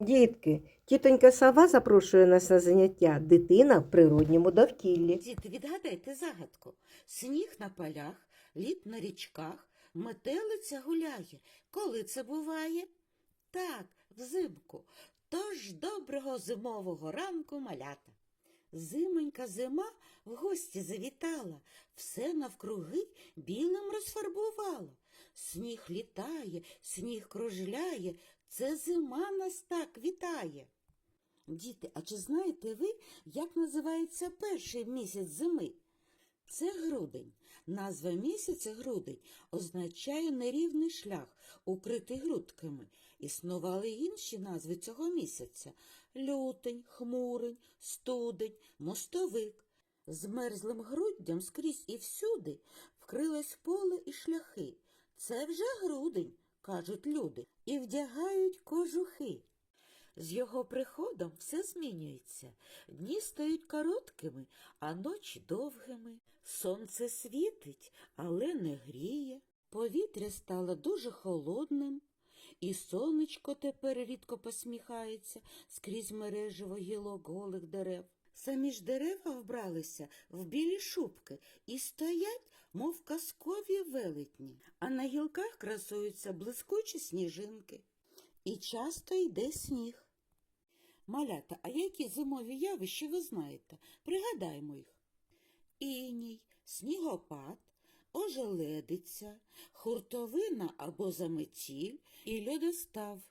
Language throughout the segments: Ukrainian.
Дітки, тітонька сова запрошує нас на заняття Дитина в природньому довкіллі. Діти, відгадайте загадку. Сніг на полях, лід на річках, метелиця гуляє. Коли це буває? Так, взимку. Тож доброго зимового ранку малята. Зимонька зима в гості завітала, все навкруги білим розфарбувала. Сніг літає, сніг кружляє, це зима нас так вітає. Діти, а чи знаєте ви, як називається перший місяць зими? Це грудень. Назва місяця грудень означає нерівний шлях, укритий грудками. Існували інші назви цього місяця лютень, хмурень, студень, мостовик. Змерзлим груддям скрізь і всюди вкрилось поле і шляхи. Це вже грудень, кажуть люди, і вдягають кожухи. З його приходом все змінюється. Дні стають короткими, а ночі довгими. Сонце світить, але не гріє. Повітря стало дуже холодним, і сонечко тепер рідко посміхається скрізь мережево гілок голих дерев. Самі ж дерева вбралися в білі шубки і стоять, мов казкові велетні, а на гілках красуються блискучі сніжинки. І часто йде сніг. Малята, а які зимові явища ви знаєте? Пригадаймо їх. Іній, снігопад, ожеледиця, хуртовина або заметіль і льодостав.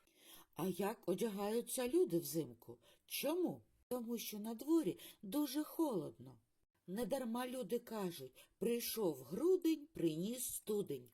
А як одягаються люди взимку? Чому? Тому що на дворі дуже холодно. Недарма люди кажуть, прийшов грудень, приніс студень.